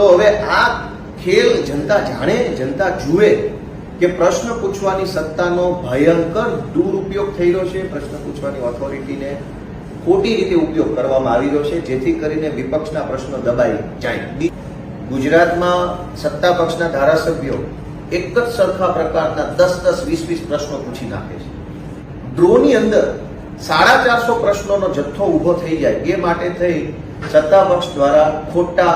તો હવે આ ખેલ જનતા જાણે, જનતા જુએ કે પ્રશ્ન પૂછવાની સત્તાનો ભયંકર દુરુપયોગ થઈ રહ્યો છે. પ્રશ્ન પૂછવાની ઓથોરિટીને ખોટી રીતે ઉપયોગ કરવામાં આવી રહ્યો છે, જેથી કરીને વિપક્ષના પ્રશ્નો દબાઈ જાય. ગુજરાતમાં સત્તા પક્ષના ધારાસભ્યો એક જ સરખા પ્રકારના દસ દસ, વીસ વીસ પ્રશ્નો પૂછી નાખે છે. ડ્રોની અંદર સાડા ચારસો પ્રશ્નોનો જથ્થો ઊભો થઈ જાય. એ માટે થઈ સત્તા પક્ષ દ્વારા ખોટા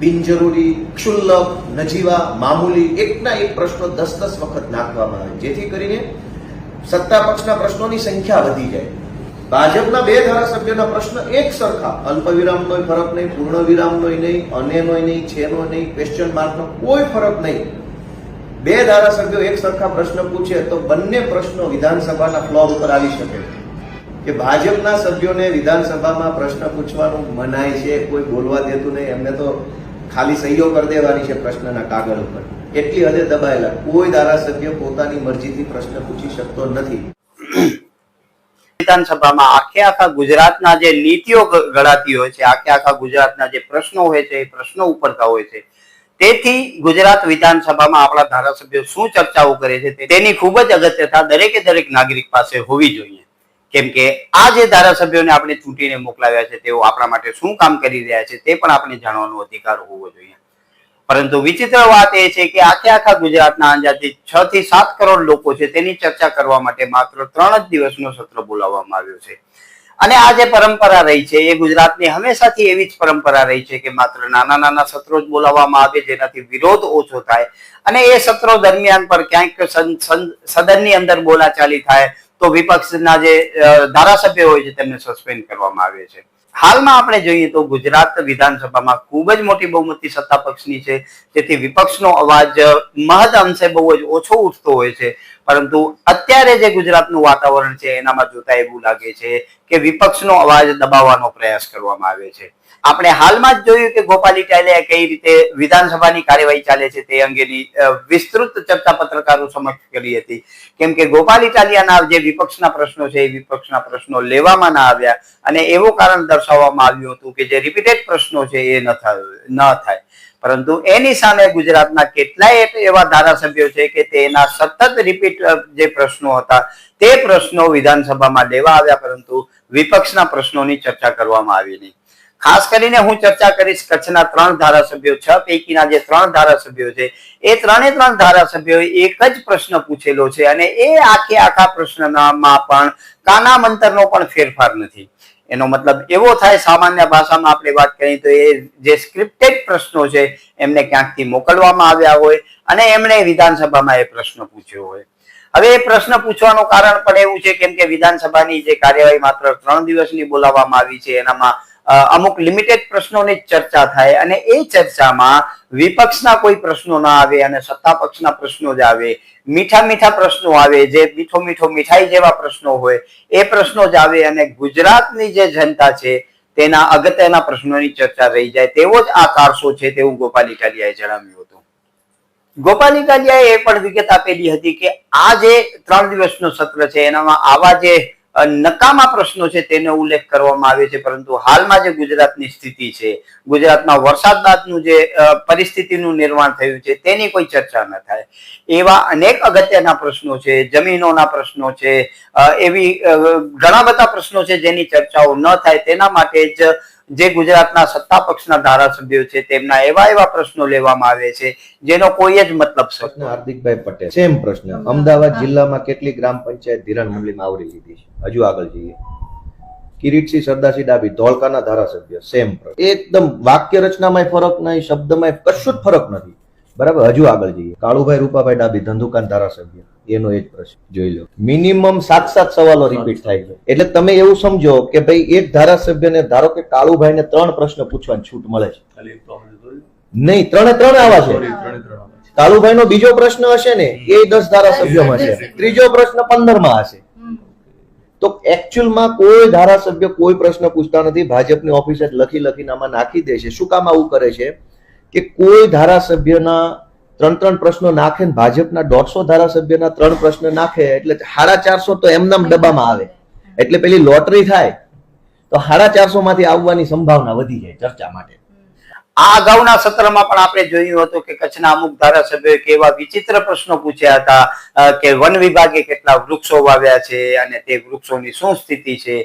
બિનજરૂરી ક્ષુલ્લક નજીવા, મામૂલી, એકના એક પ્રશ્નો દસ દસ વખત નાખવામાં આવે. જેથી કરીને સત્તા પક્ષના પ્રશ્નોની સંખ્યા વધી જાય. ભાજપના બે ધારાસભ્યોના પ્રશ્ન એક સરખા. અલ્પવિરામનો ફરક નહીં પૂર્ણ વિરામનો નહીં, અનેનો નહીં, છેનો નહીં ક્વેશ્ચન માર્કનો કોઈ ફરક નહીં. બે ધારાસભ્યો એક સરખા પ્રશ્ન પૂછે તો બંને પ્રશ્નો વિધાનસભાના ફ્લોર ઉપર આવી શકે. કે ભાજપના સભ્યોને વિધાનસભામાં પ્રશ્ન પૂછવાનું મનાય છે, કોઈ બોલવા દેતું નહીં. એમને તો ખાલી સહીઓ કરી દેવાની છે પ્રશ્નના કાગળ ઉપર. એટલી હદે દબાયેલા. કોઈ ધારાસભ્ય પોતાની મરજીથી પ્રશ્ન પૂછી શકતો નથી. વિધાનસભામાં આખે આખા ગુજરાતના જે નીતિઓ ઘડાતી હોય છે, આખે આખા ગુજરાતના જે પ્રશ્નો હોય છે, એ પ્રશ્નો ઉપરતા હોય છે. તેથી ગુજરાત વિધાનસભામાં આપણા ધારાસભ્યો શું ચર્ચાઓ કરે છે તેની ખૂબ જ અગત્યતા દરેકે દરેક નાગરિક પાસે હોવી જોઈએ. કેમ કે આ જે ધારાસભ્યોને આપણે ચૂંટીને મોકલાવ્યા છે, તેઓ આપણા માટે શું કામ કરી રહ્યા છે તે પણ આપણે જાણવાનો અધિકાર હોવો જોઈએ. પરંતુ વિચિત્ર વાત એ છે કે આખે આખા ગુજરાતના અંદાજે છ થી સાત કરોડ લોકો છે તેની ચર્ચા કરવા માટે માત્ર ત્રણ જ દિવસનો સત્ર બોલાવવામાં આવ્યો છે. અને આ જે પરંપરા રહી છે એ ગુજરાતની હંમેશાથી એવી જ પરંપરા રહી છે કે માત્ર નાના નાના સત્રો જ બોલાવવામાં આવે જેનાથી વિરોધ ઓછો થાય અને એ સત્રો દરમિયાન પર ક્યાંક સદનની અંદર બોલાચાલી થાય તો વિપક્ષના જે ધારાસભ્ય હોય છે, તેમને સસ્પેન્ડ કરવામાં આવે છે. હાલમાં આપણે જોઈએ તો ગુજરાત વિધાનસભામાં ખૂબ જ મોટી બહુમતી સત્તા પક્ષની છે. તેથી વિપક્ષનો અવાજ મહદ અંશે બહુ જ ઓછો ઉઠતો હોય છે. પરંતુ અત્યારે જે ગુજરાતનું વાતાવરણ છે, એનામાં જોતા એવું લાગે છે કે વિપક્ષનો અવાજ દબાવવાનો પ્રયાસ કરવામાં આવે છે. આપણે હાલમાં જ જોયું કે ગોપાલ ઇટાલિયાએ કઈ રીતે વિધાનસભાની કાર્યવાહી ચાલે છે તે અંગેની વિસ્તૃત ચર્ચા પત્રકારો સમક્ષ કરી હતી. કેમ કે ગોપાલ ઇટાલિયાના જે વિપક્ષના પ્રશ્નો છે, એ વિપક્ષના પ્રશ્નો લેવામાં ના આવ્યા અને એવું કારણ દર્શાવવામાં આવ્યું હતું કે જે રિપીટેડ પ્રશ્નો છે, એ ન થાય ન થાય. પરંતુ એની સામે ગુજરાતના કેટલાય એવા ધારાસભ્યો છે કે તેના સતત રિપીટ જે પ્રશ્નો હતા, તે પ્રશ્નો વિધાનસભામાં લેવા આવ્યા, પરંતુ વિપક્ષના પ્રશ્નોની ચર્ચા કરવામાં આવી નહીં. ખાસ કરીને હું ચર્ચા કરીશ કચ્છના ત્રણ ધારાસભ્યો, છ પૈકીના જે ત્રણ ધારાસભ્યો છે, એ ત્રણે ત્રણ ધારાસભ્યોએ એક જ પ્રશ્ન પૂછેલો છે અને એ આખે આખા પ્રશ્નમાં પણ કાના મંતરનો પણ ફેરફાર નથી. એનો મતલબ એવો થાય, સામાન્ય ભાષામાં આપણે વાત કરીએ તો એ જે સ્ક્રિપ્ટેડ પ્રશ્નો છે, એમને ક્યાંકથી મોકલવામાં આવ્યા હોય અને એમણે વિધાનસભામાં એ પ્રશ્ન પૂછ્યો હોય. હવે એ પ્રશ્ન પૂછવાનું કારણ પણ એવું છે, કેમ કે વિધાનસભાની જે કાર્યવાહી માત્ર ત્રણ દિવસની બોલાવવામાં આવી છે, એનામાં અમુક લિમિટેડ પ્રશ્નોની ચર્ચા થાય અને એ ચર્ચામાં વિપક્ષના કોઈ પ્રશ્નો ના આવે અને સત્તા પક્ષના પ્રશ્નો જ આવે, મીઠા મીઠા પ્રશ્નો આવે, જે મીઠો મીઠો મીઠાઈ જેવા પ્રશ્નો હોય, એ પ્રશ્નો જ આવે અને ગુજરાતની જે જનતા છે, તેના અગત્યના પ્રશ્નોની ચર્ચા રહી જાય. તેવો જ આ કારસો છે તેવું ગોપાલ ઇટાલિયાએ જણાવ્યું હતું. ગોપાલ ઇટાલિયાએ એ પણ વિગત આપેલી હતી કે આ જે ત્રણ દિવસનો સત્ર છે, એનામાં આવા જે નકામા પ્રશ્નો છે તેનો ઉલ્લેખ કરવામાં આવે છે, પરંતુ હાલમાં જે ગુજરાતની સ્થિતિ છે, ગુજરાતમાં વરસાદ બાદનું જે પરિસ્થિતિનું નિર્માણ થયું છે, તેની કોઈ ચર્ચા ન થાય. એવા અનેક અગત્યના પ્રશ્નો છે, જમીનોના પ્રશ્નો છે એવી ઘણા બધા પ્રશ્નો છે જેની ચર્ચાઓ ન થાય, તેના માટે જ જે ગુજરાતના સત્તા પક્ષના ધારાસભ્યો છે, તેમના એવા એવા પ્રશ્નો લેવામાં આવે છે, જેનો કોઈ જ મતલબ હાર્દિકભાઈ પટેલ. સેમ પ્રશ્ન. અમદાવાદ જિલ્લામાં કેટલી ગ્રામ પંચાયત ધિરાણ મંડળીમાં આવરી લીધી છે? હજુ આગળ જઈએ. કિરીટસિંહ સરદારસિંહ ડાબી ધોળકાના ધારાસભ્ય. સેમ એકદમ વાક્ય રચનામાં ફરક નહીં શબ્દમાં કશું જ ફરક નથી. બરાબર? હજુ આગળ જઈએ. કાળુભાઈ રૂપાભાઈ ડાબી ધંધુકાન ધારાસભ્ય. એનો એ જ પ્રશ્ન. જોઈ લો. મિનિમમ સાત સાત સવાલો રિપીટ થાય છે. એટલે તમે એવું સમજો કે ભાઈ એક ધારાસભ્યને ધારો કે કાળુભાઈને ત્રણ પ્રશ્ન પૂછવાની છૂટ મળે છે. નહીં ત્રણે ત્રણ આવા છે. કાલુભાઈ નો બીજો પ્રશ્ન હશે ને એ દસ ધારાસભ્યોમાં છે. ત્રીજો પ્રશ્ન પંદરમાં હશે તો એકચ્યુઅલમાં કોઈ ધારાસભ્ય કોઈ પ્રશ્ન પૂછતા નથી. ભાજપની ઓફિસે લખી લખીને આમાં નાખી દે છે. શું કામ આવું કરે છે? કે કોઈ ધારાસભ્યના ત્રણ ત્રણ પ્રશ્નો નાખે ને ભાજપના દોઢસો ધારાસભ્યના ત્રણ પ્રશ્ન નાખે એટલે સાડા ચારસો તો એમના ડબ્બામાં આવે. એટલે પેલી લોટરી થાય તો સાડા ચારસો માંથી આવવાની સંભાવના વધી જાય ચર્ચા માટે. આ અગાઉના સત્રમાં પણ આપણે જોયું હતું કે કચ્છના અમુક ધારાસભ્યોએ કેવા વિચિત્ર પ્રશ્નો પૂછ્યા હતા કે વન વિભાગે કેટલા વૃક્ષો વાવ્યા છે અને તે વૃક્ષોની શું સ્થિતિ છે?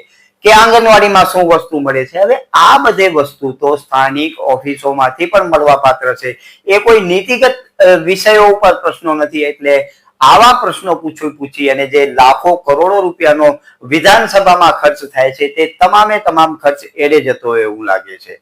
કે આંગણવાડીમાં શું વસ્તુ મળે છે? હવે આ બધે વસ્તુ તો સ્થાનિક ઓફિસોમાંથી પણ મળવા પાત્ર છે. એ કોઈ નીતિગત વિષયો ઉપર પ્રશ્નો નથી. એટલે આવા પ્રશ્નો પૂછી પૂછી અને જે લાખો કરોડો રૂપિયાનો વિધાનસભામાં ખર્ચ થાય છે, તે તમામે તમામ ખર્ચ એડે જતો એવું લાગે છે.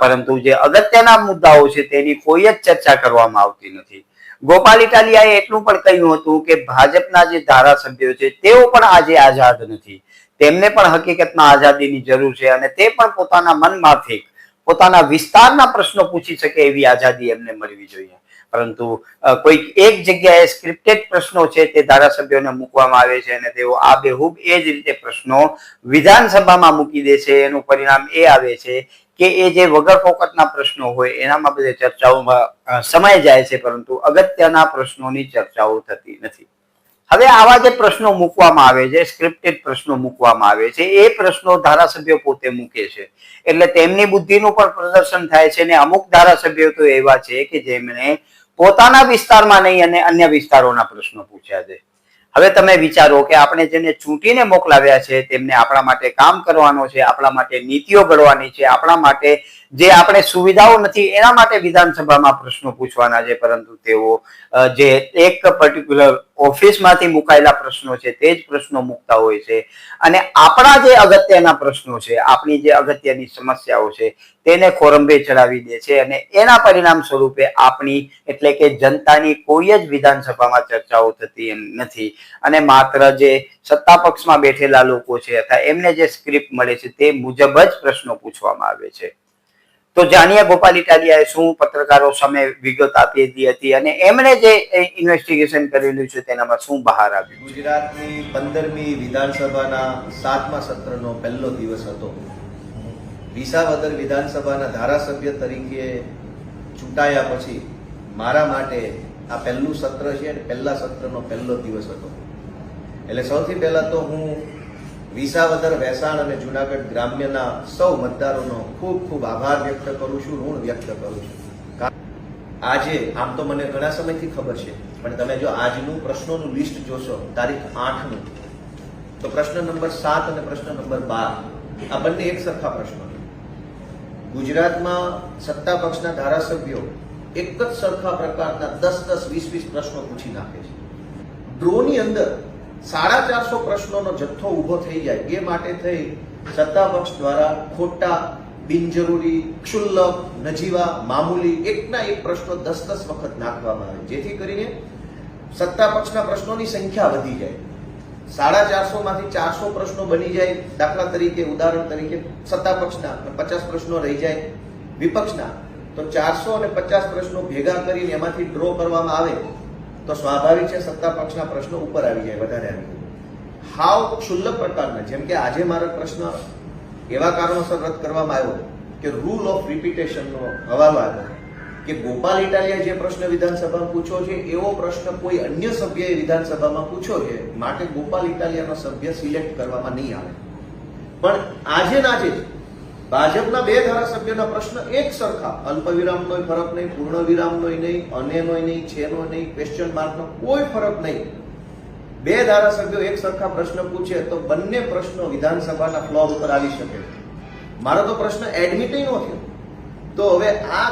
પરંતુ જે અગત્યના મુદ્દાઓ છે તેની કોઈ જ ચર્ચા કરવામાં આવતી નથી. ગોપાલ ઇટાલિયાએ એટલું પણ કહ્યું હતું કે ભાજપના જે ધારાસભ્યો છે, તેઓ પણ આજે આઝાદ નથી. તેમને પણ હકીકતમાં આઝાદીની જરૂર છે અને તે પણ પોતાના મનમાંથી પોતાના વિસ્તારના પ્રશ્નો પૂછી શકે એવી આઝાદી એમને મળવી જોઈએ. પરંતુ કોઈક એક જગ્યાએ સ્ક્રિપ્ટેડ પ્રશ્નો છે તે ધારાસભ્યોને મૂકવામાં આવે છે અને તેઓ આ બેહુબ એ જ રીતે પ્રશ્નો વિધાનસભામાં મૂકી દે છે. એનું પરિણામ એ આવે છે કે એ જે વગર ફોકટના પ્રશ્નો હોય એનામાં બધે ચર્ચાઓમાં સમય જાય છે પરંતુ અગત્યના પ્રશ્નોની ચર્ચાઓ થતી નથી. હવે આવા જે પ્રશ્નો મૂકવામાં આવે છે સ્ક્રિપ્ટેડ પ્રશ્નો મૂકવામાં આવે છે, એ પ્રશ્નો ધારાસભ્યો પોતે મૂકે છે. એટલે તેમની બુદ્ધિનું પણ પ્રદર્શન થાય છે અને અમુક ધારાસભ્યો તો એવા છે કે જેમણે પોતાના વિસ્તારમાં નહીં અને અન્ય વિસ્તારોના પ્રશ્નો પૂછ્યા છે. હવે તમે વિચારો કે આપણે જેને ચૂંટીને મોકલાવ્યા છે, તેમને આપણા માટે કામ કરવાનો છે, આપણા માટે નીતિઓ ઘડવાની છે, આપણા માટે જે આપણે સુવિધાઓ નથી, એના માટે વિધાનસભામાં પ્રશ્નો પૂછવાના છે, પરંતુ તેઓ જે એક પર્ટિક્યુલર ઓફિસમાંથી મુકાયેલા પ્રશ્નો છે, તે જ પ્રશ્નો મૂકતા હોય છે. અને આપણા જે અગત્યના પ્રશ્નો છે, આપણી જે અગત્યની સમસ્યાઓ છે, તેને ખોરંભે ચડાવી દે છે અને એના પરિણામ સ્વરૂપે આપણી, એટલે કે જનતાની કોઈ જ વિધાનસભામાં ચર્ચાઓ થતી નથી. અને માત્ર જે સત્તા પક્ષમાં બેઠેલા લોકો છે, અથવા એમને જે સ્ક્રિપ્ટ મળે છે, તે મુજબ જ પ્રશ્નો પૂછવામાં આવે છે. તો જાણીએ ગોપાલ ઇટાલિયાએ શું પત્રકારો સામે વિગત આપી હતી હતી અને એમણે જે ઇન્વેસ્ટિગેશન કરેલું છે તેનામાં શું બહાર આવ્યું ગુજરાતની પંદરમી વિધાનસભાના સાતમા સત્રનો પહેલો દિવસ હતો. વિસાવદર વિધાનસભાના ધારાસભ્ય તરીકે ચૂંટાયા પછી મારા માટે આ પહેલું સત્ર છે અને પહેલા સત્રનો પહેલો દિવસ હતો. એટલે સૌથી પહેલા તો હું વિસાવદર વેસાણ અને જુનાગઢ ગ્રામ્યના સૌ મતદારોનો ખૂબ ખૂબ આભાર વ્યક્ત કરું છું, ઋણ વ્યક્ત કરું છું. આજે આમ તો મને ઘણા સમયથી ખબર છે, પણ તમે જો આજનું પ્રશ્નોનું લિસ્ટ જોશો, તારીખ આઠનું, તો પ્રશ્ન નંબર સાત અને પ્રશ્ન નંબર બાર, આ બંને એક સરખા પ્રશ્નો ગુજરાતમાં સત્તા પક્ષના ધારાસભ્યો એક જ સરખા પ્રકારના દસ દસ વીસ વીસ પ્રશ્નો પૂછી નાખે છે. ડ્રોની અંદર સાડા ચારસો પ્રશ્નોનો જથ્થો ઊભો થઈ જાય. એ માટે થઈ સત્તાપક્ષ દ્વારા ખોટા, બિનજરૂરી, ક્ષુલ્લક, નજીવા, મામૂલી એકના એક પ્રશ્નો દસ દસ વખત નાખવામાં આવે. જેથી કરીને સત્તા પક્ષના પ્રશ્નોની સંખ્યા વધી જાય. સાડા ચારસો માંથી ચારસો પ્રશ્નો બની જાય. દાખલા તરીકે, ઉદાહરણ તરીકે સત્તા પક્ષના પચાસ પ્રશ્નો રહી જાય વિપક્ષના. તો ચારસો અને પચાસ પ્રશ્નો ભેગા કરીને એમાંથી ડ્રો કરવામાં આવે. તો સ્વાભાવિક છે સત્તા પક્ષના પ્રશ્નો ઉપર આવી જાય વધારે આવી હાવ ક્ષુલ્લક પ્રકારના જેમ કે આજે મારો પ્રશ્ન એવા કારણોસર રદ કરવામાં આવ્યો કે રૂલ ઓફ રિપીટેશનનો હવાલો આવ્યો કે ગોપાલ ઇટાલિયા જે પ્રશ્ન વિધાનસભામાં પૂછ્યો છે, એવો પ્રશ્ન કોઈ અન્ય સભ્યએ વિધાનસભામાં પૂછ્યો છે, માટે ગોપાલ ઇટાલિયાનો સભ્ય સિલેક્ટ કરવામાં નહીં આવે. પણ આજે ને જ ભાજપના બે ધારાસભ્યોના પ્રશ્ન એક સરખા. અલ્પ વિરામનો ફરક નહીં પૂર્ણ વિરામનો નહીં, અનેનો નહીં, છેનો નહીં ક્વેશ્ચન માર્કનો કોઈ ફરક નહીં. બે ધારાસભ્યો એક સરખા પ્રશ્ન પૂછે તો બંને પ્રશ્નો વિધાનસભાના ફ્લોર ઉપર આવી શકે. મારો તો પ્રશ્ન એડમિટ નો થયો. તો હવે આ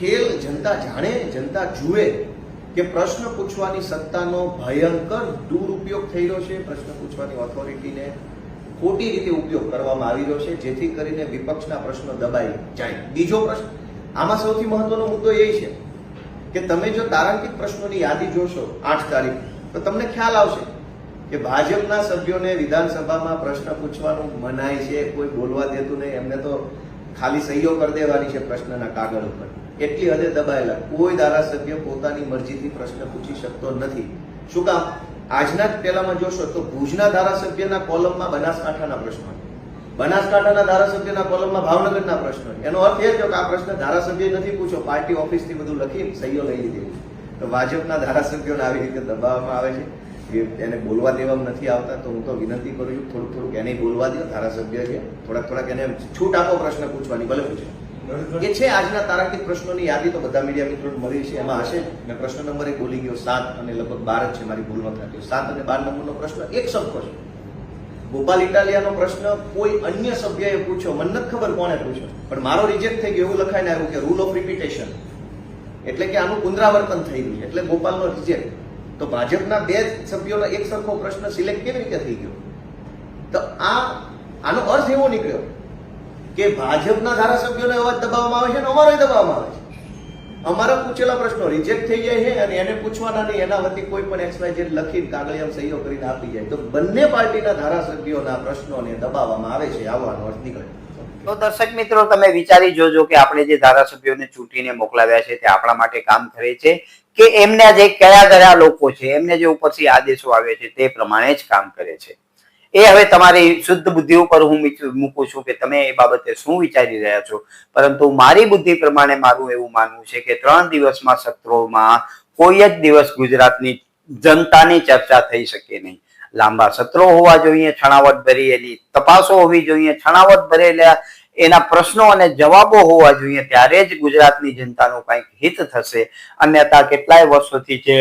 ખેલ જનતા જાણે, જનતા જુએ કે પ્રશ્ન પૂછવાની સત્તાનો ભયંકર દુરુપયોગ થઈ રહ્યો છે. પ્રશ્ન પૂછવાની ઓથોરિટીને ખોટી રીતે ઉપયોગ કરવામાં આવી રહ્યો છે, જેથી કરીને વિપક્ષના પ્રશ્નો દબાઈ જાય. બીજો પ્રશ્ન, આમાં સૌથી મહત્વનો મુદ્દો એ છે કે તમે જો તારાંકિત પ્રશ્નોની યાદી જોશો આઠ તારીખ, તો તમને ખ્યાલ આવશે કે ભાજપના સભ્યોને વિધાનસભામાં પ્રશ્ન પૂછવાનું મનાય છે, કોઈ બોલવા દેતું નહીં, એમને તો ખાલી સહીઓ કરી દેવાની છે પ્રશ્નના કાગળ ઉપર. એટલી હદે દબાયેલા કોઈ ધારાસભ્ય પોતાની મરજીથી પ્રશ્ન પૂછી શકતો નથી. શું કામ? આજના જ પહેલામાં જોશો તો ભુજના ધારાસભ્યના કોલમમાં બનાસકાંઠાના પ્રશ્નો બનાસકાંઠાના ધારાસભ્યના કોલમમાં ભાવનગરના પ્રશ્નો એનો અર્થ એ થયો કે આ પ્રશ્ન ધારાસભ્ય નથી પૂછો પાર્ટી ઓફિસથી બધું લખી સહીઓ લઈ લીધી. તો ભાજપના ધારાસભ્યોને આવી રીતે દબાવવામાં આવે છે કે એને બોલવા દેવામાં નથી આવતા, તો હું તો વિનંતી કરું છું, થોડુંક થોડુંક એને બોલવા દો ધારાસભ્ય છે થોડાક થોડાક એને છૂટ આપો પ્રશ્ન પૂછવાની, ભલે પૂછે. એ છે આજના તારાંકિત પ્રશ્નોની યાદી, તો બધા મીડિયા મિત્રોને મળી છે, એમાં હશે. મેં પ્રશ્ન નંબર એક બોલી ગયો સાત અને લગભગ બાર જ છે મારી ભૂલ ન ગયો સાત અને બાર નંબરનો પ્રશ્ન એક સરખો છે. ગોપાલ ઇટાલિયાનો પ્રશ્ન, કોઈ અન્ય સભ્યએ પૂછ્યો? મને નથી ખબર કોણે પૂછ્યો. પણ મારો રિજેક્ટ થઈ ગયો એવું લખાઈને આવ્યું કે રૂલ ઓફ રિપીટેશન એટલે કે આનું પુનરાવર્તન થઈ ગયું એટલે ગોપાલનો રિજેક્ટ તો ભાજપના બે સભ્યોનો એક સરખો પ્રશ્ન સિલેક્ટ કેવી રીતે થઈ ગયો? તો આ, આનો અર્થ એવો નીકળ્યો કે ભાજપના ધારાસભ્યોને અવાજ દબાવવામાં આવે છે અને અમારો દબાવવામાં આવે છે? અમારા પૂછેલા પ્રશ્નો રિજેક્ટ થઈ જાય છે અને એને પૂછવાના નહીં, એના વતી કોઈ પણ એક્સવાય લખીને કાગળિયામાં સહીઓ કરીને આપી જાય. તો બંને પાર્ટીના ધારાસભ્યોના પ્રશ્નોને દબાવવામાં આવે છે. આવવાનો અર્થ નીકળે. તો દર્શક મિત્રો, તમે વિચારી જોજો કે આપણે જે ધારાસભ્યોને ચૂંટીને મોકલાવ્યા છે તે આપણા માટે કામ કરે છે કે એમના જે કયા કયા લોકો છે? એમને જે ઉપરથી આદેશો આવે છે તે પ્રમાણે જ કામ કરે છે. એ હવે તમારી શુદ્ધ બુદ્ધિ ઉપર હું મૂકું છું કે તમે એ બાબતે શું વિચારી રહ્યા છો? પરંતુ મારી બુદ્ધિ પ્રમાણે મારું એવું માનવું છે કે ત્રણ દિવસમાં સત્રોમાં કોઈ જ દિવસ ગુજરાતની જનતાની ચર્ચા થઈ શકે નહીં. લાંબા સત્રો હોવા જોઈએ, છણાવટ ભરી એની તપાસો હોવી જોઈએ, છણાવટ ભરેલા એના પ્રશ્નો અને જવાબો હોવા જોઈએ, ત્યારે જ ગુજરાતની જનતાનું કંઈક હિત થશે. અન્યથા કેટલાય વર્ષોથી જે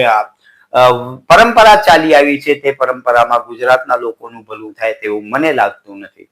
પરંપરા ચાલી આવી છે તે પરંપરામાં ગુજરાતના લોકોનું ભલું થાય તેવું મને લાગતું નથી.